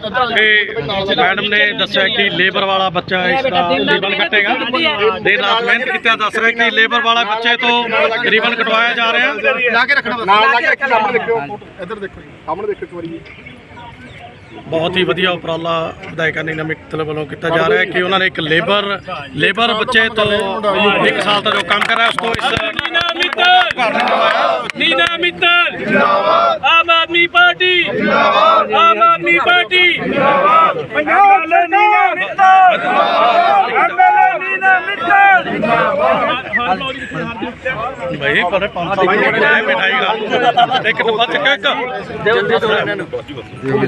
ਇਹ ਮੈਡਮ ਨੇ ਦੱਸਿਆ ਕਿ ਲੇਬਰ ਵਾਲਾ ਬੱਚਾ ਇਸ ਦਾ ਰੀਬਨ ਕੱਟੇਗਾ। ਦੇਰ ਰਾਤ ਮਿਹਨਤ ਕੀਤਾ ਦੱਸ ਰਿਹਾ ਕਿ ਲੇਬਰ ਵਾਲੇ ਬੱਚੇ ਤੋਂ ਰੀਬਨ ਕਟਵਾਇਆ ਜਾ ਰਿਹਾ। ਲਾ ਕੇ ਰੱਖਣਾ ਨਾਲ ਲਾ ਕੇ ਰੱਖਣਾ ਸਾਹਮਣੇ ਦੇਖਿਓ ਇੱਧਰ ਦੇਖੋ ਸਾਹਮਣੇ ਦੇਖੋ ਇੱਕ ਵਾਰੀ। ਜੀ ਬਹੁਤ ਹੀ ਵਧੀਆ ਉਪਰਾਲਾ ਵਿਧਾਇਕਾਂ ਨੇ ਨਮਿਤ ਤਲ ਵੱਲੋਂ ਕੀਤਾ ਜਾ ਰਿਹਾ ਹੈ ਕਿ ਉਹਨਾਂ ਨੇ ਇੱਕ ਲੇਬਰ ਲੇਬਰ ਬੱਚੇ ਤੋਂ ਇੱਕ ਸਾਲ ਦਾ ਜੋ ਕੰਮ ਕਰ ਰਿਹਾ ਉਸ ਤੋਂ ਇਸ ਨੀਨਾ ਮਿੱਤਲ ਨੀਨਾ ਮਿੱਤਲ ਜਿੰਦਾਬਾਦ ਆਮ ਆਦਮੀ ਪਾਰਟੀ ਜਿੰਦਾਬਾਦ ਆਮ ਆਦਮੀ ਪਾਰਟੀ। ਜਿੰਦਾਬਾਦ ਪੰਜਾਬ ਦੇ ਨੀਨਾ ਮਿੱਤਲ ਐਮਐਲਏ ਨੀਨਾ ਮਿੱਤਲ। ਭਾਈ ਪਰ 500 ਰੁਪਏ ਮਿਠਾਈ ਖਾ ਇੱਕ ਡੱਬਾ ਚੱਕਾ ਇੱਕ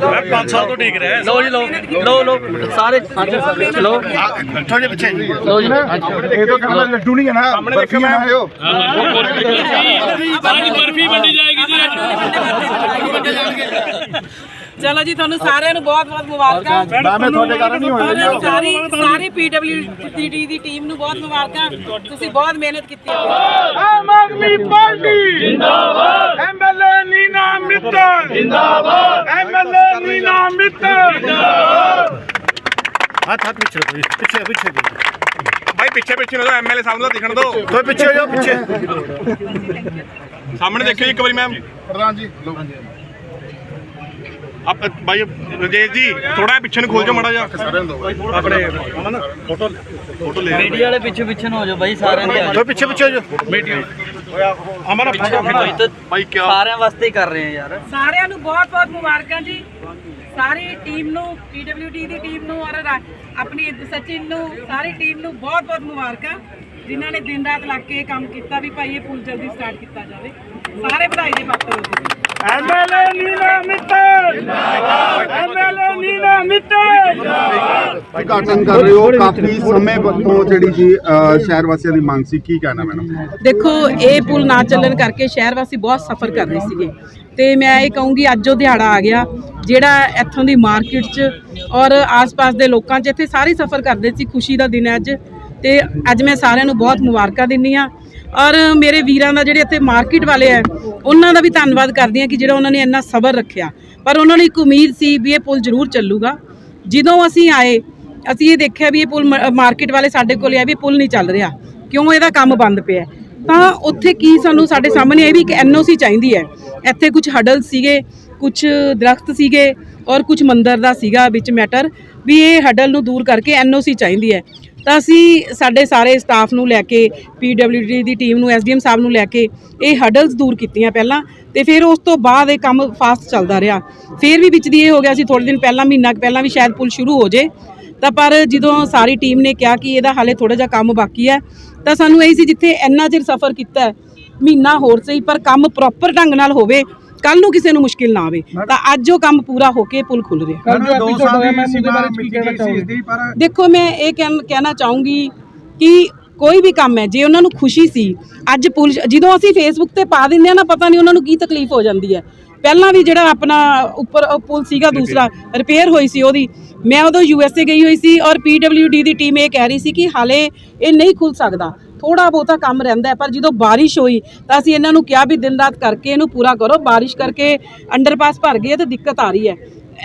ਮੈਂ 5 ਸਾਲ ਤੋਂ ਠੀਕ ਰਿਹਾ ਲੋ ਜੀ ਲੋ ਲੋ ਲੋ ਸਾਰੇ ਲੋ ਥੋੜੇ ਪਿੱਛੇ ਜੀ ਲੋ ਜੀ ਇਹ ਤਾਂ ਕਹਿੰਦਾ ਲੱਡੂ ਨਹੀਂ ਹੈ ਨਾ ਬਰਫੀ ਆਇਓ ਸਾਰੀ ਬਰਫੀ ਵੰਡੀ ਜਾਏਗੀ ਜੀ ਚਲੋ ਜੀ ਤੁਹਾਨੂੰ ਸਾਰਿਆਂ ਨੂੰ ਬਹੁਤ ਬਹੁਤ ਮੁਬਾਰਕਾਂ। ਮੈਂ ਤੁਹਾਡੇ ਕਾਰਨ ਨਹੀਂ ਹੋਇਆ ਸਾਰੀ ਸਾਰੀ ਪੀਡਬਲਯੂਡੀ ਦੀ ਟੀਮ ਨੂੰ ਬਹੁਤ ਮੁਬਾਰਕਾਂ। ਤੁਸੀਂ ਬਹੁਤ ਮਿਹਨਤ ਕੀਤੀ ਹੈ। ਆਮ ਆਦਮੀ ਪਾਰਟੀ। ਜਿੰਦਾਬਾਦ। ਐਮਐਲਏ ਨੀਨਾ ਮਿੱਤਲ। ਜਿੰਦਾਬਾਦ। ਐਮਐਲਏ ਨੀਨਾ ਮਿੱਤਲ। ਹੱਥ ਹੱਥ ਪਿੱਛੇ ਪਿੱਛੇ ਪਿੱਛੇ ਭਾਈ ਪਿੱਛੇ ਪਿੱਛੇ ਨੂੰ ਐਮਐਲਏ ਸਾਹਿਬ ਨੂੰ ਤਾਂ ਦਿਖਣ ਦਿਓ ਕੋਈ ਪਿੱਛੇ ਹੋ ਜਾਓ ਪਿੱਛੇ। ਸਾਹਮਣੇ ਦੇਖਿਓ ਇੱਕ ਵਾਰੀ ਮੈਮ। ਪ੍ਰਧਾਨ ਜੀ ਲਓ। ਆਪ ਭਾਈ ਰਜੇਸ਼ ਜੀ ਥੋੜਾ ਪਿੱਛੇ ਨੂੰ ਖੋਲ ਜਾਓ ਮੜਾ ਜਾ ਆਪਣੇ ਅਮਨ। ਫੋਟੋ ਫੋਟੋ ਲੈ। ਮੀਡੀਆ ਵਾਲੇ ਪਿੱਛੇ ਪਿੱਛੇ ਨੂੰ ਹੋ ਜਾਓ ਬਾਈ ਸਾਰਿਆਂ ਦੇ ਆ ਕੋਈ ਪਿੱਛੇ ਪਿੱਛੇ ਹੋ ਜਾਓ। ਮੀਡੀਆ। ਅਮਨ ਫੋਟੋ ਬਾਈ ਤਾਂ ਭਾਈ ਕਿਆ? ਸਾਰਿਆਂ ਵਾਸਤੇ ਹੀ ਕਰ ਰਹੇ ਆ ਯਾਰ। ਸਾਰਿਆਂ ਨੂੰ ਬਹੁਤ ਬਹੁਤ ਮੁਬਾਰਕਾਂ ਜੀ। ਸਾਰੀ ਟੀਮ ਨੂੰ ਪੀਡਬਲਯੂਡੀ ਦੀ ਟੀਮ ਨੂੰ ਔਰ ਰਾ- ਆਪਣੀ ਸਚਿਨ ਨੂੰ ਸਾਰੀ ਟੀਮ ਨੂੰ ਬਹੁਤ ਬਹੁਤ ਮੁਬਾਰਕਾਂ। ਜਿਨ੍ਹਾਂ ਨੇ ਦਿਨ ਰਾਤ ਲੱਗ ਕੇ ਕੰਮ ਕੀਤਾ ਵੀ ਭਾਈ ਇਹ ਪੁਲ ਜਲਦੀ ਸਟਾਰਟ ਕੀਤਾ ਜਾਵੇ। ਸਾਰੇ ਵਧਾਈ ਦੇ ਪਾਤਰ ਹੋ ਤੁਸੀਂ। ਐਮਐਲਏ ਨੀਨਾ ਮਿੱਤਲ ਜਿੰਦਾਬਾਦ ਐਮਐਲਏ ਨੀਨਾ ਮਿੱਤਲ ਉਦਘਾਟਨ ਕਰ ਰਹੇ ਹੋ। ਕਾਫੀ ਸਮੇਂ ਤੋਂ ਜਿਹੜੀ ਜੀ ਸ਼ਹਿਰ ਵਾਸੀਆਂ ਦੀ ਮੰਗ ਸੀ। ਕੀ ਕਹਿਣਾ ਮੈਡਮ? ਦੇਖੋ ਇਹ ਪੁਲ ਨਾ ਚੱਲਣ ਕਰਕੇ ਸ਼ਹਿਰ ਵਾਸੀ ਬਹੁਤ ਸਫਰ ਕਰ ਰਹੇ ਸੀਗੇ। ਤੇ ਮੈਂ ਇਹ ਕਹੂੰਗੀ ਅੱਜ ਉਹ ਦਿਹਾੜਾ ਆ ਗਿਆ ਜਿਹੜਾ ਇੱਥੋਂ ਦੀ ਮਾਰਕੀਟ 'ਚ ਔਰ ਆਸ-ਪਾਸ ਦੇ ਲੋਕਾਂ 'ਚ ਇੱਥੇ ਸਾਰੇ ਸਫਰ ਕਰਦੇ ਸੀ। ਖੁਸ਼ੀ ਦਾ ਦਿਨ ਹੈ ਅੱਜ। ਤੇ ਅੱਜ ਮੈਂ ਸਾਰਿਆਂ ਨੂੰ ਬਹੁਤ ਮੁਬਾਰਕਾਂ ਦਿੰਨੀ ਆ ਔਰ ਮੇਰੇ ਵੀਰਾਂ ਦਾ ਜਿਹੜੇ ਇੱਥੇ ਮਾਰਕੀਟ ਵਾਲੇ ਆ, ਉਹਨਾਂ ਦਾ ਵੀ ਧੰਨਵਾਦ ਕਰਦੀ ਆ ਕਿ ਜਿਹੜਾ ਉਹਨਾਂ ਨੇ ਇੰਨਾ ਸਬਰ ਰੱਖਿਆ। ਪਰ ਉਹਨਾਂ ਨੂੰ ਇੱਕ ਉਮੀਦ ਸੀ ਵੀ ਇਹ ਪੁਲ ਜ਼ਰੂਰ ਚੱਲੂਗਾ। ਜਦੋਂ ਅਸੀਂ ਆਏ, ਅਸੀਂ ਇਹ ਦੇਖਿਆ ਵੀ ਇਹ ਪੁਲ ਮਾਰਕੀਟ ਵਾਲੇ ਸਾਡੇ ਕੋਲ ਆ ਵੀ ਪੁਲ ਨਹੀਂ ਚੱਲ ਰਿਹਾ। ਕਿਉਂ ਇਹਦਾ ਕੰਮ ਬੰਦ ਪਿਆ ਤਾਂ ਉੱਥੇ ਕੀ ਸਾਨੂੰ ਸਾਡੇ ਸਾਹਮਣੇ ਇਹ ਵੀ ਇੱਕ ਐਨਓਸੀ ਚਾਹੀਦੀ ਹੈ। ਇੱਥੇ ਕੁਝ ਹਡਲ ਸੀਗੇ ਕੁਝ ਦਰਖਤ ਸੀਗੇ ਔਰ ਕੁਝ ਮੰਦਰ ਦਾ ਸੀਗਾ ਵਿੱਚ ਮੈਟਰ ਵੀ ਇਹ ਹਡਲ ਨੂੰ ਦੂਰ ਕਰਕੇ ਐਨਓਸੀ ਚਾਹੀਦੀ ਹੈ। ਤਾਂ ਅਸੀਂ ਸਾਡੇ ਸਾਰੇ ਸਟਾਫ ਨੂੰ ਲੈ ਕੇ ਪੀਡਬਲਯੂਡੀ ਦੀ ਟੀਮ ਨੂੰ ਐਸਡੀਐਮ ਸਾਹਿਬ ਨੂੰ ਲੈ ਕੇ ਇਹ ਹਡਲਸ ਦੂਰ ਕੀਤੀਆਂ ਪਹਿਲਾਂ ਤੇ ਫਿਰ ਉਸ ਤੋਂ ਬਾਅਦ ਇਹ ਕੰਮ ਫਾਸਟ ਚੱਲਦਾ ਰਿਹਾ। ਫਿਰ ਵੀ ਵਿੱਚ ਦੀ ਇਹ ਹੋ ਗਿਆ ਸੀ ਥੋੜੇ ਦਿਨ ਪਹਿਲਾਂ, ਮਹੀਨਾ ਕੁ ਪਹਿਲਾਂ ਵੀ ਸ਼ਾਇਦ ਪੁਲ ਸ਼ੁਰੂ ਹੋ ਜੇ। ਤਾਂ ਪਰ ਜਦੋਂ ਸਾਰੀ ਟੀਮ ਨੇ ਕਿਹਾ ਕਿ ਇਹਦਾ ਹਾਲੇ ਥੋੜਾ ਜਿਹਾ ਕੰਮ ਬਾਕੀ ਹੈ, ਤਾਂ ਸਾਨੂੰ ਇਹ ਸੀ ਜਿੱਥੇ ਇੰਨਾ ਚਿਰ ਸਫ਼ਰ ਕੀਤਾ, ਮਹੀਨਾ ਹੋਰ ਸਹੀ, ਪਰ ਕੰਮ ਪ੍ਰੋਪਰ ਢੰਗ ਨਾਲ ਹੋਵੇ ਕੱਲ ਨੂੰ ਕਿਸੇ ਨੂੰ ਮੁਸ਼ਕਿਲ ਨਾ ਆਵੇ। ਤਾਂ ਅੱਜ ਉਹ ਕੰਮ ਪੂਰਾ ਹੋ ਕੇ ਪੁਲ ਖੁੱਲ ਰਿਹਾ। ਦੋ ਸਾਲ ਹੋਇਆ ਮੈਂ ਉਹਦੇ ਬਾਰੇ ਕੀ ਕਹਿਣਾ ਚਾਹੁੰਦੀ ਪਰ ਦੇਖੋ ਮੈਂ ਇਹ ਕਹਿਣ- ਕਹਿਣਾ ਚਾਹੂੰਗੀ ਕਿ ਕੋਈ ਵੀ ਕੰਮ ਹੈ ਜੇ ਉਹਨਾਂ ਨੂੰ ਖੁਸ਼ੀ ਸੀ ਅੱਜ ਪੁਲ ਜਦੋਂ ਅਸੀਂ ਫੇਸਬੁੱਕ ਤੇ ਪਾ ਦਿੰਦੇ ਆ ਨਾ ਪਤਾ ਨਹੀਂ ਉਹਨਾਂ ਨੂੰ ਕੀ ਤਕਲੀਫ ਹੋ ਜਾਂਦੀ ਹੈ। ਪਹਿਲਾਂ ਵੀ ਜਿਹੜਾ ਆਪਣਾ ਉੱਪਰ ਉਹ ਪੁਲ ਸੀਗਾ ਦੂਸਰਾ ਰਿਪੇਅਰ ਹੋਈ ਸੀ ਉਹਦੀ। ਮੈਂ ਉਦੋਂ ਯੂਐਸਏ ਗਈ ਹੋਈ ਸੀ ਔਰ ਪੀਡਬਲਯੂਡੀ ਦੀ ਟੀਮ ਇਹ ਕਹਿ ਰਹੀ ਸੀ ਕਿ ਹਾਲੇ ਇਹ ਨਹੀਂ ਖੁੱਲ ਸਕਦਾ। ਥੋੜਾ ਬਹੁਤਾ ਕੰਮ ਰਹਿੰਦਾ ਪਰ ਜਦੋਂ ਬਾਰਿਸ਼ ਹੋਈ ਤਾਂ ਅਸੀਂ ਇਹਨਾਂ ਨੂੰ ਕਿਹਾ ਵੀ ਦਿਨ ਰਾਤ ਕਰਕੇ ਇਹਨੂੰ ਪੂਰਾ ਕਰੋ, ਬਾਰਿਸ਼ ਕਰਕੇ ਅੰਡਰਪਾਸ ਭਰ ਗਏ, ਤੇ ਦਿੱਕਤ ਆ ਰਹੀ ਹੈ।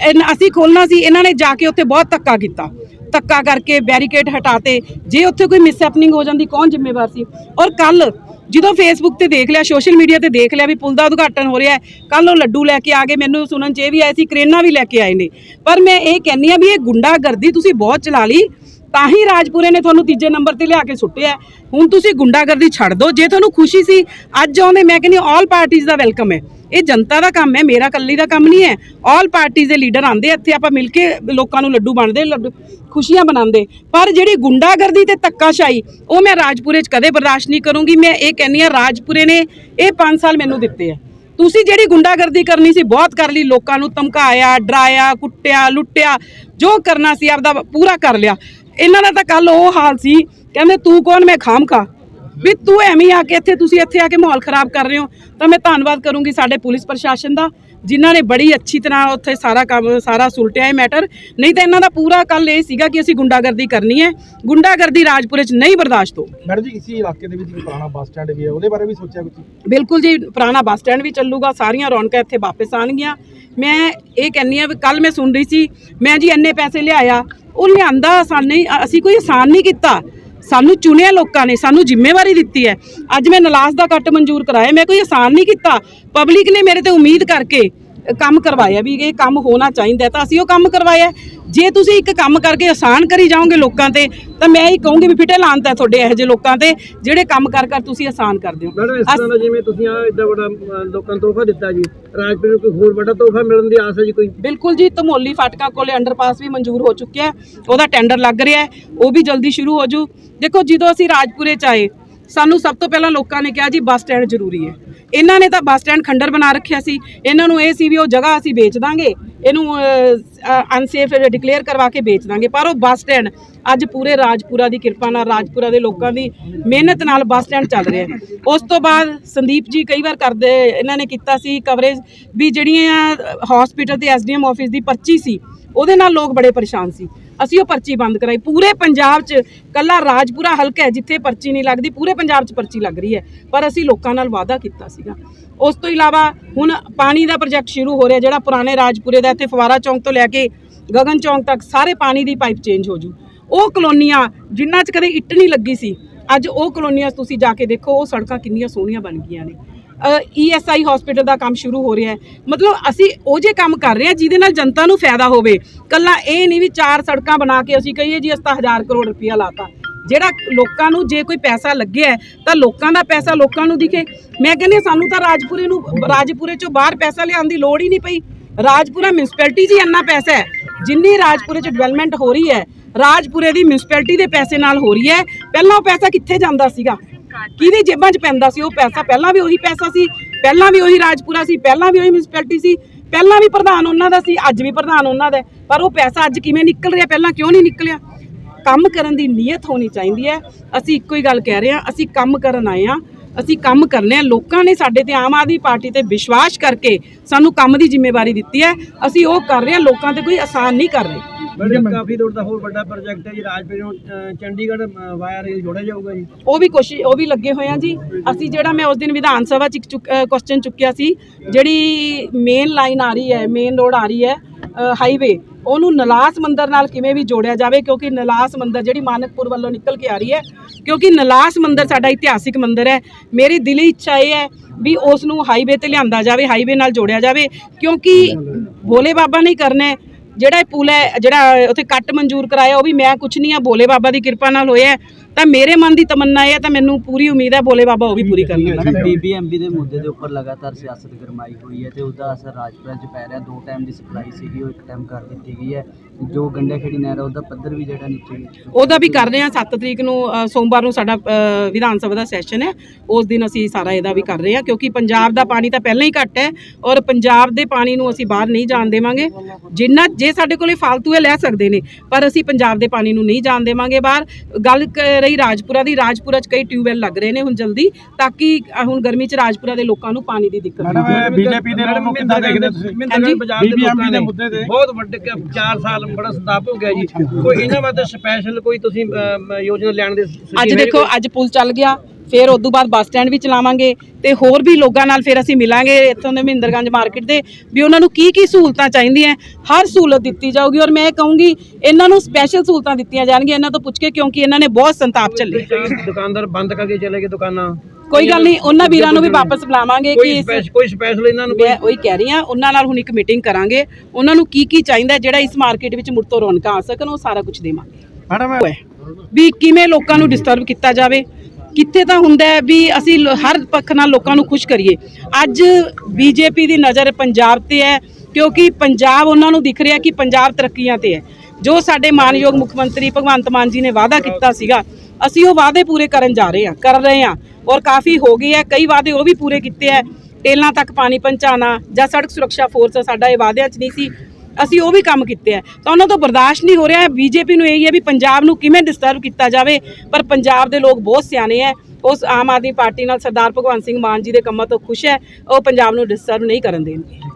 ਇਨ- ਅਸੀਂ ਖੋਲਣਾ ਸੀ, ਇਹਨਾਂ ਨੇ ਜਾ ਕੇ ਉੱਥੇ ਬਹੁਤ ਧੱਕਾ ਕੀਤਾ। ਧੱਕਾ ਕਰਕੇ ਬੈਰੀਕੇਡ ਹਟਾਤੇ। ਜੇ ਉੱਥੇ ਕੋਈ ਮਿਸਹੈਪਨਿੰਗ ਹੋ ਜਾਂਦੀ, ਕੌਣ ਜ਼ਿੰਮੇਵਾਰ ਸੀ? ਔਰ ਕੱਲ ਜਦੋਂ ਫੇਸਬੁੱਕ ਤੇ ਦੇਖ ਲਿਆ, ਸੋਸ਼ਲ ਮੀਡੀਆ ਤੇ ਦੇਖ ਲਿਆ ਵੀ ਪੁਲ ਦਾ ਉਦਘਾਟਨ ਹੋ ਰਿਹਾ ਹੈ ਕੱਲ ਉਹ ਲੱਡੂ ਲੈ ਕੇ ਆ ਗਏ, ਮੈਨੂੰ ਸੁਣਨ ਚ ਇਹ ਵੀ ਆਏ ਸੀ, ਕਰੇਨਾ ਵੀ ਲੈ ਕੇ ਆਏ ਨੇ। ਪਰ ਮੈਂ ਇਹ ਕਹਿੰਨੀ ਆ ਵੀ ਇਹ ਗੁੰਡਾਗਰਦੀ ਤੁਸੀਂ ਬਹੁਤ ਚਲਾ ਲਈ। ਤਾਂ ਹੀ ਰਾਜਪੁਰੇ ਨੇ ਤੁਹਾਨੂੰ ਤੀਜੇ ਨੰਬਰ ਤੇ ਲਿਆ ਕੇ ਸੁੱਟਿਆ। ਹੁਣ ਤੁਸੀਂ ਗੁੰਡਾਗਰਦੀ ਛੱਡ ਦਿਓ। ਜੇ ਤੁਹਾਨੂੰ ਖੁਸ਼ੀ ਸੀ, ਅੱਜ ਆਉਂਦੇ, ਮੈਂ ਕਹਿੰਦੀ ਆਲ ਪਾਰਟੀਆਂ ਦਾ ਵੈਲਕਮ ਹੈ। ਇਹ ਜਨਤਾ ਦਾ ਕੰਮ ਹੈ, ਮੇਰਾ ਕੱਲੀ ਦਾ ਕੰਮ ਨਹੀਂ ਹੈ। ਆਲ ਪਾਰਟੀਆਂ ਦੇ ਲੀਡਰ ਆਂਦੇ ਇੱਥੇ ਆਪਾਂ ਮਿਲ ਕੇ ਲੋਕਾਂ ਨੂੰ ਲੱਡੂ ਬਣਦੇ, ਲੱਡੂ, ਖੁਸ਼ੀਆਂ ਬਣਾਉਂਦੇ ਪਰ ਜਿਹੜੀ ਗੁੰਡਾਗਰਦੀ ਤੇ ਧੱਕਾਸ਼ਾਹੀ, ਉਹ ਮੈਂ ਰਾਜਪੁਰੇ 'ਚ ਕਦੇ ਬਰਦਾਸ਼ਤ ਨਹੀਂ ਕਰੂੰਗੀ। ਮੈਂ ਇਹ ਕਹਿੰਨੀ ਆ ਰਾਜਪੁਰੇ ਨੇ ਇਹ 5 ਸਾਲ ਮੈਨੂੰ ਦਿੱਤੇ ਆ। ਤੁਸੀਂ ਜਿਹੜੀ ਗੁੰਡਾਗਰਦੀ ਕਰਨੀ ਸੀ, ਬਹੁਤ ਕਰ ਲਈ। ਲੋਕਾਂ ਨੂੰ ਧਮਕਾਇਆ, ਡਰਾਇਆ, ਕੁੱਟਿਆ, ਲੁੱਟਿਆ, ਜੋ ਕਰਨਾ ਸੀ, ਆਪਦਾ ਪੂਰਾ ਕਰ ਲਿਆ। ਇਹਨਾਂ ਦਾ ਤਾਂ ਕੱਲ ਉਹ ਹਾਲ ਸੀ, ਕਹਿੰਦੇ ਤੂੰ ਕੌਣ, ਮੈਂ ਖਾਮ ਖਾ ਵੀ ਤੂੰ ਐਵੇਂ ਆ ਕੇ ਇੱਥੇ, ਤੁਸੀਂ ਇੱਥੇ ਆ ਕੇ ਮਾਹੌਲ ਖਰਾਬ ਕਰ ਰਹੇ ਹੋ। ਤਾਂ ਮੈਂ ਧੰਨਵਾਦ ਕਰੂੰਗੀ ਸਾਡੇ ਪੁਲਿਸ ਪ੍ਰਸ਼ਾਸਨ ਦਾ। ਜਿਨ੍ਹਾਂ ਨੇ ਬੜੀ ਅੱਛੀ ਤਰ੍ਹਾਂ ਉੱਥੇ ਸਾਰਾ ਕੰਮ ਸਾਰਾ ਸੁਲਟਿਆ ਇਹ ਮੈਟਰ ਨਹੀਂ ਤਾਂ ਇਹਨਾਂ ਦਾ ਪੂਰਾ ਕੱਲ ਇਹ ਸੀਗਾ ਕਿ ਅਸੀਂ ਗੁੰਡਾਗਰਦੀ ਕਰਨੀ ਹੈ। ਗੁੰਡਾਗਰਦੀ ਰਾਜਪੁਰੇ 'ਚ ਨਹੀਂ ਬਰਦਾਸ਼ਤ ਹੋ। ਮੈਡਮ ਜੀ ਇਸੇ ਇਲਾਕੇ ਦੇ ਵਿੱਚ ਇੱਕ ਪੁਰਾਣਾ ਬੱਸ ਸਟੈਂਡ ਵੀ ਹੈ ਉਹਦੇ ਬਾਰੇ ਵੀ ਸੋਚਿਆ ਕੁਝ ਬਿਲਕੁਲ ਜੀ ਪੁਰਾਣਾ ਬੱਸ ਸਟੈਂਡ ਵੀ ਚੱਲੂਗਾ ਸਾਰੀਆਂ ਰੌਣਕਾਂ ਇੱਥੇ ਵਾਪਸ ਆਣਗੀਆਂ ਮੈਂ ਇਹ ਕਹਿੰਨੀ ਆ ਵੀ ਕੱਲ ਮੈਂ ਸੁਣ ਰਹੀ ਸੀ ਮੈਂ ਜੀ ਇੰਨੇ ਪੈਸੇ ਲਿਆਇਆ ਉਹ ਲਿਆਂਦਾ ਸਾਨੂੰ ਅਸੀਂ ਕੋਈ ਆਸਾਨ ਨਹੀਂ ਕੀਤਾ। ਸਾਨੂੰ ਚੁਣਿਆ ਲੋਕਾਂ ਨੇ, ਸਾਨੂੰ ਜ਼ਿੰਮੇਵਾਰੀ ਦਿੱਤੀ ਹੈ। ਅੱਜ ਮੈਂ ਨਲਾਸ ਦਾ ਕੱਟ ਮਨਜ਼ੂਰ ਕਰਾਇਆ, ਮੈਂ ਕੋਈ ਆਸਾਨ ਨਹੀਂ ਕੀਤਾ। ਪਬਲਿਕ ਨੇ ਮੇਰੇ ਤੇ ਉਮੀਦ ਕਰਕੇ ਕੰਮ ਕਰਵਾਇਆ ਵੀ ਇਹ ਕੰਮ ਹੋਣਾ ਚਾਹੀਦਾ ਤਾਂ ਅਸੀਂ ਉਹ ਕੰਮ ਕਰਵਾਇਆ ਜੇ ਤੁਸੀਂ ਇੱਕ ਕੰਮ ਕਰਕੇ ਆਸਾਨ ਕਰੀ ਜਾਓਗੇ ਲੋਕਾਂ ਤੇ ਤਾਂ ਮੈਂ ਹੀ ਕਹੂੰਗੀ ਵੀ ਫਿੱਟੇ ਲਾਂਤ ਹੈ ਤੁਹਾਡੇ ਇਹੋ ਜਿਹੇ ਲੋਕਾਂ ਤੇ ਜਿਹੜੇ ਕੰਮ ਕਰ ਕਰ ਤੁਸੀਂ ਆਸਾਨ ਹੋ ਮੈਡਮ ਇਸ ਤਰ੍ਹਾਂ ਦਾ ਜਿਵੇਂ ਤੁਸੀਂ ਆ ਵੱਡਾ ਅ, ਲੋਕਾਂ ਨੂੰ ਤੋਹਫਾ ਦਿੱਤਾ ਜੀ ਰਾਜਪੁਰ ਨੂੰ ਕੋਈ ਹੋਰ ਵੱਡਾ ਤੋਹਫਾ ਮਿਲਣ ਦੀ ਆਸ ਹੈ ਜੀ ਕੋਈ? ਬਿਲਕੁਲ ਜੀ ਧਮੋਲੀ ਫਾਟਕਾ ਕੋਲੇ ਅੰਡਰਪਾਸ ਵੀ ਮਨਜ਼ੂਰ ਹੋ ਚੁੱਕਿਆ ਉਹਦਾ ਟੈਂਡਰ ਲੱਗ ਰਿਹਾ ਉਹ ਵੀ ਜਲਦੀ ਸ਼ੁਰੂ ਹੋ ਜੂ। ਦੇਖੋ ਜਦੋਂ ਅਸੀਂ ਰਾਜਪੁਰੇ ਚ ਆਏ ਸਾਨੂੰ ਸਭ ਤੋਂ ਪਹਿਲਾਂ ਲੋਕਾਂ ਨੇ ਕਿਹਾ ਜੀ ਬੱਸ ਸਟੈਂਡ ਜ਼ਰੂਰੀ ਹੈ। ਇਹਨਾਂ ਨੇ ਤਾਂ ਬੱਸ ਸਟੈਂਡ ਖੰਡਰ ਬਣਾ ਰੱਖਿਆ ਸੀ। ਇਹਨਾਂ ਨੂੰ ਇਹ ਸੀ ਵੀ ਉਹ ਜਗ੍ਹਾ ਅਸੀਂ ਵੇਚ ਦਾਂਗੇ। ਇਹਨੂੰ ਅਨਸੇਫ ਡਿਕਲੇਅਰ ਕਰਵਾ ਕੇ ਵੇਚ ਦਾਂਗੇ। ਪਰ ਉਹ ਬੱਸ ਸਟੈਂਡ ਅੱਜ ਪੂਰੇ ਰਾਜਪੁਰਾ ਦੀ ਕਿਰਪਾ ਨਾਲ, ਰਾਜਪੁਰਾ ਦੇ ਲੋਕਾਂ ਦੀ ਮਿਹਨਤ ਨਾਲ ਬੱਸ ਸਟੈਂਡ ਚੱਲ ਰਿਹਾ ਉਸ ਤੋਂ ਬਾਅਦ ਸੰਦੀਪ ਜੀ ਕਈ ਵਾਰ ਕਰਦੇ, ਇਹਨਾਂ ਨੇ ਕੀਤਾ ਸੀ ਕਵਰੇਜ ਵੀ ਜਿਹੜੀਆਂ ਹਸਪੀਟਲ ਤੇ ਐਸਡੀਐਮ ਆਫਿਸ ਦੀ ਪਰਚੀ ਸੀ, ਉਹਦੇ ਨਾਲ ਲੋਕ ਬੜੇ ਪਰੇਸ਼ਾਨ ਸੀ। ਅਸੀਂ ਉਹ ਪਰਚੀ ਬੰਦ ਕਰਾਈ। ਪੂਰੇ ਪੰਜਾਬ 'ਚ ਕੱਲਾ ਰਾਜਪੁਰਾ ਹਲਕਾ ਹੈ ਜਿੱਥੇ ਪਰਚੀ ਨਹੀਂ ਲੱਗਦੀ, ਪੂਰੇ ਪੰਜਾਬ 'ਚ ਪਰਚੀ ਲੱਗ ਰਹੀ ਹੈ। ਪਰ ਅਸੀਂ ਲੋਕਾਂ ਨਾਲ ਵਾਅਦਾ ਕੀਤਾ ਸੀਗਾ। ਉਸ ਤੋਂ ਇਲਾਵਾ ਹੁਣ ਪਾਣੀ ਦਾ ਪ੍ਰੋਜੈਕਟ ਸ਼ੁਰੂ ਹੋ ਰਿਹਾ, ਜਿਹੜਾ ਪੁਰਾਣੇ ਰਾਜਪੁਰੇ ਦਾ ਇੱਥੇ ਫਵਾਰਾ ਚੌਂਕ ਤੋਂ ਲੈ ਕੇ ਗਗਨ ਚੌਂਕ ਤੱਕ ਸਾਰੇ ਪਾਣੀ ਦੀ ਪਾਈਪ ਚੇਂਜ ਹੋ ਜੂ। ਉਹ ਕਲੋਨੀਆਂ ਜਿਨ੍ਹਾਂ 'ਚ ਕਦੇ ਇੱਟ ਨਹੀਂ ਲੱਗੀ ਸੀ, ਅੱਜ ਉਹ ਕਲੋਨੀਆਂ ਤੁਸੀਂ ਜਾ ਕੇ ਦੇਖੋ, ਉਹ ਸੜਕਾਂ ਕਿੰਨੀਆਂ ਸੋਹਣੀਆਂ ਬਣ ਗਈਆਂ ਨੇ। ਈਐਸਆਈ ਹਸਪੀਟਲ ਦਾ ਕੰਮ ਸ਼ੁਰੂ ਹੋ ਰਿਹਾ ਹੈ। ਮਤਲਬ ਅਸੀਂ ਉਹ ਜੇ ਕੰਮ ਕਰ ਰਹੇ ਹਾਂ ਜਿਹਦੇ ਨਾਲ ਜਨਤਾ ਨੂੰ ਫਾਇਦਾ ਹੋਵੇ। ਕੱਲਾ ਇਹ ਨਹੀਂ ਵੀ ਚਾਰ ਸੜਕਾਂ ਬਣਾ ਕੇ ਅਸੀਂ ਕਹੀਏ ਜੀ ਅਸੀਂ ਤਾਂ 1000 ਕਰੋੜ ਰੁਪਇਆ ਲਾਤਾ। ਜਿਹੜਾ ਲੋਕਾਂ ਨੂੰ ਜੇ ਕੋਈ ਪੈਸਾ ਲੱਗਿਆ ਤਾਂ ਲੋਕਾਂ ਦਾ ਪੈਸਾ ਲੋਕਾਂ ਨੂੰ ਦਿਖੇ। ਮੈਂ ਕਹਿੰਦੀ ਹਾਂ, ਸਾਨੂੰ ਤਾਂ ਰਾਜਪੁਰੇ ਨੂੰ ਰਾਜਪੁਰੇ ਚੋਂ ਬਾਹਰ ਪੈਸਾ ਲਿਆਉਣ ਦੀ ਲੋੜ ਹੀ ਨਹੀਂ ਪਈ। ਰਾਜਪੁਰਾ ਮਿਊਨਿਸਪੈਲਿਟੀ 'ਚ ਹੀ ਇੰਨਾ ਪੈਸਾ ਹੈ। ਜਿੰਨੀ ਰਾਜਪੁਰੇ 'ਚ ਡਿਵੈਲਪਮੈਂਟ ਹੋ ਰਹੀ ਹੈ ਰਾਜਪੁਰੇ ਦੀ ਮਿਊਨਿਸਪੈਲਿਟੀ ਦੇ ਪੈਸੇ ਨਾਲ ਹੋ ਰਹੀ ਹੈ। ਪਹਿਲਾਂ ਉਹ ਪੈਸਾ ਕਿੱਥੇ ਜਾਂਦਾ ਸੀਗਾ? ਕਿਹਦੀ ਜੇਬਾਂ 'ਚ ਪੈਂਦਾ ਸੀ? ਉਹ ਪੈਸਾ ਪਹਿਲਾਂ ਵੀ ਉਹੀ ਪੈਸਾ ਸੀ, ਪਹਿਲਾਂ ਵੀ ਉਹੀ ਰਾਜਪੁਰਾ ਸੀ, ਪਹਿਲਾਂ ਵੀ ਉਹੀ ਮਿਊਨਿਸਪੈਲਿਟੀ ਸੀ, ਪਹਿਲਾਂ ਵੀ ਪ੍ਰਧਾਨ ਉਹਨਾਂ ਦਾ ਸੀ, ਅੱਜ ਵੀ ਪ੍ਰਧਾਨ ਉਹਨਾਂ ਦਾ ਪਰ ਉਹ ਪੈਸਾ ਅੱਜ ਕਿਵੇਂ ਨਿਕਲ ਰਿਹਾ? ਪਹਿਲਾਂ ਕਿਉਂ ਨਹੀਂ ਨਿਕਲਿਆ? ਕੰਮ ਕਰਨ ਦੀ ਨੀਅਤ ਹੋਣੀ ਚਾਹੀਦੀ ਹੈ। ਅਸੀਂ ਇੱਕੋ ਹੀ ਗੱਲ ਕਹਿ ਰਹੇ ਹਾਂ, ਅਸੀਂ ਕੰਮ ਕਰਨ ਆਏ ਹਾਂ। ਅਸੀਂ ਕੰਮ ਕਰਨੇ ਆ। ਲੋਕਾਂ ਨੇ ਸਾਡੇ ਤੇ ਆਮ ਆਦਮੀ ਪਾਰਟੀ ਤੇ ਵਿਸ਼ਵਾਸ ਕਰਕੇ ਸਾਨੂੰ ਕੰਮ ਦੀ ਜ਼ਿੰਮੇਵਾਰੀ ਦਿੱਤੀ ਹੈ। ਅਸੀਂ ਉਹ ਕਰ ਰਹੇ ਹਾਂ, ਲੋਕਾਂ ਤੇ ਕੋਈ ਆਸਾਨ ਨਹੀਂ ਕਰ ਰਹੇ। ਮੈਡਮ ਕਾਫੀ ਦੂਰ ਦਾ ਹੋਰ ਵੱਡਾ ਪ੍ਰੋਜੈਕਟ ਹੈ ਜੀ ਰਾਜਪੁਰ ਨੂੰ ਅ, ਚੰਡੀਗੜ੍ਹ ਅ, ਵਾਇਆ ਰੇਲ ਜੋੜਿਆ ਜਾਊਗਾ ਜੀ। ਉਹ ਵੀ ਕੋਸ਼ਿਸ਼ ਉਹ ਵੀ ਲੱਗੇ ਹੋਏ ਆ ਜੀ। ਅਸੀਂ ਜਿਹੜਾ ਮੈਂ ਉਸ ਦਿਨ ਵਿਧਾਨ ਸਭਾ ਚ ਇੱਕ ਕੁਐਸਚਨ ਚੁੱਕਿਆ ਸੀ ਜਿਹੜੀ ਮੇਨ ਲਾਈਨ ਆ ਰਹੀ ਹੈ ਮੇਨ ਰੋਡ ਆ ਰਹੀ ਹੈ ਹਾਈਵੇ ਉਹਨੂੰ ਨਲਾਸ ਮੰਦਰ ਨਾਲ ਕਿਵੇਂ ਵੀ ਜੋੜਿਆ ਜਾਵੇ ਕਿਉਂਕਿ ਨਲਾਸ ਮੰਦਰ ਜਿਹੜੀ ਮਾਨਕਪੁਰ ਵੱਲੋਂ ਨਿਕਲ ਕੇ ਆ ਰਹੀ ਹੈ ਕਿਉਂਕਿ ਨਲਾਸ ਮੰਦਰ ਸਾਡਾ ਇਤਿਹਾਸਿਕ ਮੰਦਰ ਹੈ। ਮੇਰੀ ਦਿਲੀ ਇੱਛਾ ਇਹ ਹੈ ਵੀ ਉਸ ਨੂੰ ਹਾਈਵੇ ਤੇ ਲਿਆਂਦਾ ਜਾਵੇ ਹਾਈਵੇ ਨਾਲ ਜੋੜਿਆ ਜਾਵੇ ਕਿਉਂਕਿ ਭੋਲੇ ਬਾਬਾ ਨਹੀਂ ਕਰਨਾ ਹੈ। ਜਿਹੜਾ ਇਹ ਪੁਲ ਹੈ ਜਿਹੜਾ ਉੱਥੇ ਕੱਟ ਮਨਜ਼ੂਰ ਕਰਾਇਆ ਉਹ ਵੀ ਮੈਂ ਕੁਛ ਨਹੀਂ ਆ ਭੋਲੇ ਬਾਬਾ ਦੀ ਕਿਰਪਾ ਨਾਲ ਹੋਇਆ। ਤਾਂ ਮੇਰੇ ਮਨ ਦੀ ਤਮੰਨਾ ਇਹ ਹੈ ਤਾਂ ਮੈਨੂੰ ਪੂਰੀ ਉਮੀਦ ਹੈ ਭੋਲੇ ਬਾਬਾ ਉਹ ਵੀ ਪੂਰੀ ਕਰਨਗੇ। ਬੀਬੀਐਮਬੀ ਦੇ ਮੁੱਦੇ ਦੇ ਉੱਪਰ ਲਗਾਤਾਰ ਸਿਆਸਤ ਗਰਮਾਈ ਹੋਈ ਹੈ ਤੇ ਉਹਦਾ ਅਸਰ ਰਾਜਪੁਰਾ 'ਚ ਪੈ ਰਿਹਾ। ਦੋ ਟਾਈਮ ਦੀ ਸਪਲਾਈ ਸੀਗੀ ਉਹ ਇੱਕ ਟਾਈਮ ਕਰ ਦਿੱਤੀ ਗਈ ਹੈ। ਜੋ ਗੰਡਿਆ ਖੇੜੀ ਨਹਿਰ ਉਹਦਾ ਪੱਧਰ ਵੀ ਜਿਹੜਾ ਨੀਚੇ ਉਹਦਾ ਵੀ ਕਰ ਰਹੇ ਹਾਂ 7 ਤਰੀਕ ਨੂੰ ਅ, ਸੋਮਵਾਰ ਨੂੰ ਸਾਡਾ ਅ, ਵਿਧਾਨ ਸਭਾ ਦਾ ਸੈਸ਼ਨ ਹੈ। ਉਸ ਦਿਨ ਅਸੀਂ ਸਾਰਾ ਇਹਦਾ ਵੀ ਕਰ ਰਹੇ ਹਾਂ ਕਿਉਂਕਿ ਪੰਜਾਬ ਦਾ ਪਾਣੀ ਤਾਂ ਪਹਿਲਾਂ ਹੀ ਘੱਟ ਹੈ ਔਰ ਪੰਜਾਬ ਦੇ ਪਾਣੀ ਨੂੰ ਅਸੀਂ ਬਾਹਰ ਨਹੀਂ ਜਾਣ ਦੇਵਾਂਗੇ। ਜਿੰਨਾ ਜੇ ਸਾਡੇ ਕੋਲੇ ਫालतू ਹੈ ਲੈ ਸਕਦੇ ਨੇ ਪਰ ਅਸੀਂ ਪੰਜਾਬ ਦੇ ਪਾਣੀ ਨੂੰ ਨਹੀਂ ਜਾਣ ਦੇਵਾਂਗੇ ਬਾਹਰ। ਗੱਲ ਕ- ਰਹੀ ਰਾਜਪੁਰਾ ਦੀ ਰਾਜਪੁਰਾ 'ਚ ਕਈ ਟਿਊਬਵੈਲ ਲੱਗ ਰਹੇ ਨੇ ਹੁਣ ਜਲਦੀ ਤਾਂ ਕਿ ਅ, ਹੁਣ ਗਰਮੀ 'ਚ ਰਾਜਪੁਰਾ ਦੇ ਲੋਕਾਂ ਨੂੰ ਪਾਣੀ ਦੀ ਦਿੱਕਤ ਨਾ ਹੋਵੇ। ਬੀਜੇਪੀ ਦੇ ਰੋਲ ਨੂੰ ਕਿੱਦਾਂ ਦੇਖਦੇ ਤੁਸੀਂ? ਹਾਂਜੀ। ਪੰਜਾਬ ਦੇ ਲੋਕਾਂ ਦੇ ਮੁੱਦੇ ਤੇ ਬਹੁਤ ਵੱਡੇ 4 ਸਾਲ ਬੜਾ ਸੰਤਾਪ ਹੋ ਗਿਆ ਜੀ। ਕੋਈ ਇਹਨਾਂ ਵਾਸਤੇ ਸਪੈਸ਼ਲ ਕੋਈ ਤੁਸੀਂ ਅ, ਯੋਜਨਾ ਲੈਣ ਦੇ ਅੱਜ ਦੇਖੋ ਅੱਜ ਪੁਲ ਚੱਲ ਗਿਆ ਫਿਰ ਉਸ ਤੋਂ ਬਾਅਦ ਬੱਸ ਸਟੈਂਡ ਵੀ ਚਲਾਵਾਂਗੇ ਤੇ ਹੋਰ ਵੀ ਲੋਕਾਂ ਨਾਲ ਫਿਰ ਅਸੀਂ ਮਿਲਾਂਗੇ ਇੱਥੋਂ ਦੇ ਮਹਿੰਦਰਗੰਜ ਮਾਰਕੀਟ ਦੇ ਵੀ ਉਹਨਾਂ ਨੂੰ ਕੀ ਕੀ ਸਹੂਲਤਾਂ ਚਾਹੀਦੀਆਂ ਹਰ ਸਹੂਲਤ ਦਿੱਤੀ ਜਾਊਗੀ ਔਰ ਮੈਂ ਕਹੂੰਗੀ ਇਹਨਾਂ ਨੂੰ ਸਪੈਸ਼ਲ ਸਹੂਲਤਾਂ ਦਿੱਤੀਆਂ ਜਾਣਗੀਆਂ ਇਹਨਾਂ ਤੋਂ ਪੁੱਛ ਕੇ ਕਿਉਂਕਿ ਇਹਨਾਂ ਨੇ ਬਹੁਤ ਸੰਤਾਪ ਝੱਲੇ। ਦੁਕਾਨਦਾਰ ਬੰਦ ਕਰਕੇ ਚਲੇ ਗਏ ਦੁਕਾਨਾਂ? ਕੋਈ ਗੱਲ ਨਹੀਂ ਉਹਨਾਂ ਵੀਰਾਂ ਨੂੰ ਵੀ ਵਾਪਸ ਬੁਲਾਵਾਂਗੇ ਕਿ ਕੋਈ ਇਸ ਸਪੈਸ਼ਲ ਕੋਈ ਸਪੈਸ਼ਲ ਇਹਨਾਂ ਨੂੰ ਮੈਂ ਉਹੀ ਕਹਿ ਰਹੀ ਹਾਂ ਉਹਨਾਂ ਨਾਲ ਹੁਣ ਇੱਕ ਮੀਟਿੰਗ ਕਰਾਂਗੇ। ਉਹਨਾਂ ਨੂੰ ਕੀ ਕੀ ਚਾਹੀਦਾ ਜਿਹੜਾ ਇਸ ਮਾਰਕੀਟ ਵਿੱਚ ਮੁੜ ਤੋਂ ਰੌਣਕਾਂ ਆ ਸਕਣ ਉਹ ਸਾਰਾ ਕੁਝ ਦੇਵਾਂਗੇ। ਮੈਡਮ ਹੈ। ਵੀ ਕਿਵੇਂ ਲੋਕਾਂ ਨੂੰ ਡਿਸਟਰਬ ਕੀਤਾ ਜਾਵੇ। ਕਿੱਥੇ ਤਾਂ ਹੁੰਦਾ ਹੈ ਵੀ ਅਸੀਂ ਲੋ- ਹਰ ਪੱਖ ਨਾਲ ਲੋਕਾਂ ਨੂੰ ਖੁਸ਼ ਕਰੀਏ। ਅੱਜ ਬੀਜੇਪੀ ਦੀ ਨਜ਼ਰ ਪੰਜਾਬ ਤੇ ਹੈ ਕਿਉਂਕਿ ਪੰਜਾਬ ਉਹਨਾਂ ਨੂੰ ਦਿਖ ਰਿਹਾ ਕਿ ਪੰਜਾਬ ਤਰੱਕੀਆਂ ਤੇ ਹੈ। ਜੋ ਸਾਡੇ ਮਾਨਯੋਗ ਮੁੱਖ ਮੰਤਰੀ ਭਗਵੰਤ ਮਾਨ ਜੀ ਨੇ ਵਾਅਦਾ ਕੀਤਾ ਸੀਗਾ ਅਸੀਂ ਉਹ ਵਾਅਦੇ ਪੂਰੇ ਕਰਨ ਜਾ ਰਹੇ ਹਾਂ ਕਰ ਰਹੇ ਹਾਂ। ਔਰ ਕਾਫੀ ਹੋ ਗਏ ਹੈ, ਕਈ ਵਾਅਦੇ ਉਹ ਵੀ ਪੂਰੇ ਕੀਤੇ ਹੈ, ਟੇਲਾਂ ਤੱਕ ਪਾਣੀ ਪਹੁੰਚਾਉਣਾ ਜਾਂ ਸੜਕ ਸੁਰੱਖਿਆ ਫੋਰਸ ਸਾਡਾ ਇਹ ਵਾਅਦਿਆਂ 'ਚ ਨਹੀਂ ਸੀ, ਅਸੀਂ ਉਹ ਵੀ ਕੰਮ ਕੀਤੇ ਆ ਤਾਂ ਉਹਨਾਂ ਤੋਂ ਬਰਦਾਸ਼ਤ ਨਹੀਂ ਹੋ ਰਿਹਾ ਹੈ, ਬੀਜੇਪੀ ਨੂੰ ਇਹ ਹੈ ਵੀ ਪੰਜਾਬ ਨੂੰ ਕਿਵੇਂ ਡਿਸਟਰਬ ਕੀਤਾ ਜਾਵੇ, ਪਰ ਪੰਜਾਬ ਦੇ ਲੋਕ ਬਹੁਤ ਸਿਆਣੇ ਹੈ, ਉਸ ਆਮ ਆਦਮੀ ਪਾਰਟੀ ਨਾਲ ਸਰਦਾਰ ਭਗਵੰਤ ਸਿੰਘ ਮਾਨ ਜੀ ਦੇ ਕੰਮਾਂ ਤੋਂ ਖੁਸ਼ ਹੈ, ਉਹ ਪੰਜਾਬ ਨੂੰ ਡਿਸਟਰਬ ਨਹੀਂ ਕਰਨ ਦੇਣਗੇ।